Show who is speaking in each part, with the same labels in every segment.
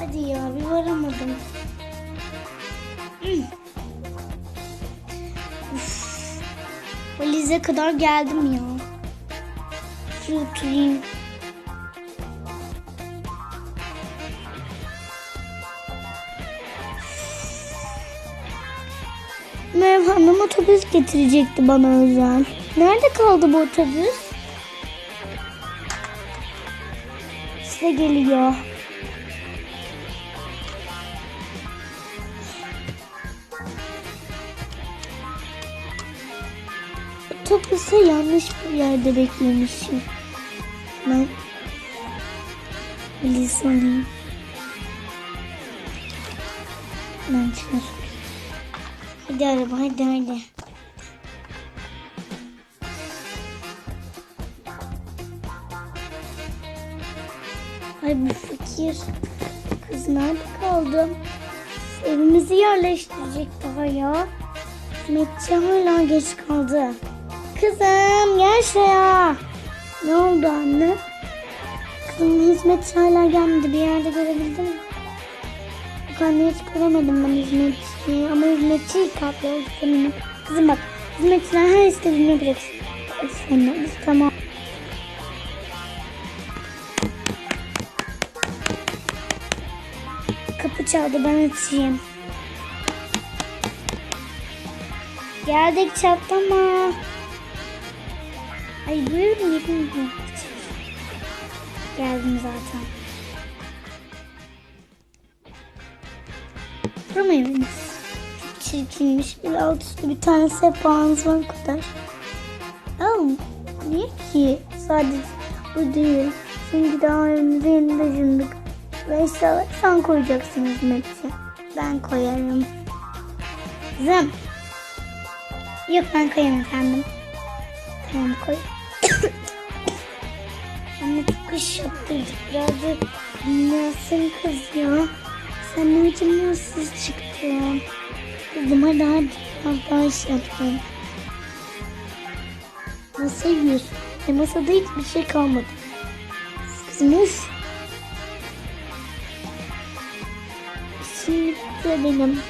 Speaker 1: geldim. Hmm. Uf. Valize kadar geldim ya. Şuraya oturayım. Merhaba hanım otobüs getirecekti bana özel. Nerede kaldı bu otobüs? Size geliyor. Otobüse yanlış bir yerde beklemişim. Ben Elise alayım. Ben çıkar. Hadi araba hadi hadi. Ay bu fakir. Kız nerede kaldım? Evimizi yerleştirecek daha ya. Hizmetçi hala geç kaldı. Kızım gel şuraya. Ne oldu anne? Kızım hizmetçi hala gelmedi. Bir yerde görebildin mi? Yok anne hiç göremedim ben hizmetçiyi. Ama hizmetçi kalkıyor eminim. Kızım bak hizmetçiler her istediğini yapacaksın. Sen tamam. Kapı çaldı ben açayım. Geldik çatlama. Ay buyurun yedim. Geldim zaten. Mı eviniz? Çirkinmiş. Bir alt üstü bir tane sehpanız var o kadar. Aa, niye ki? Sadece bu değil. Çünkü daha evimize yeni taşındık. Ve eşyaları sen koyacaksın hizmetçi. Ben koyarım. Kızım. Yok ben koyarım efendim. Tamam koy. Çok iş yaptırdık. Birazcık dinlensin kız ya. Sen ne acımasız çıktın. Kızım hadi hadi. Az daha iş yaptın. Nasıl yiyorsun? E masada hiçbir şey kalmadı. Kızım uf. Şimdi de benim.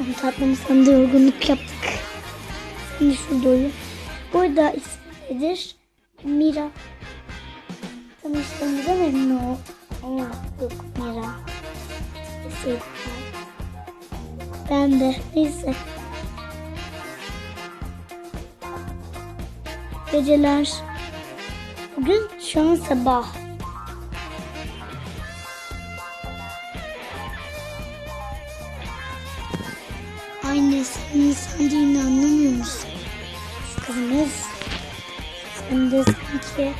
Speaker 1: Ben tatlım da yorgunluk yaptık. Şimdi şurada uyum. Burada ismi nedir? Mira. Tanıştığımıza memnun ol. Aa, yok Mira. Ben de. Neyse. Geceler. Bugün şu an sabah. Anne sen insan değilini anlamıyor musun? Kızımız. Sen de sanki.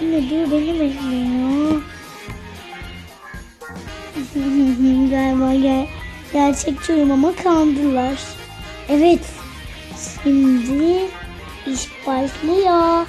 Speaker 1: Anne dur beni bekliyor. Galiba ger gerçekçi uyumama kandılar. Evet. Şimdi iş başlıyor.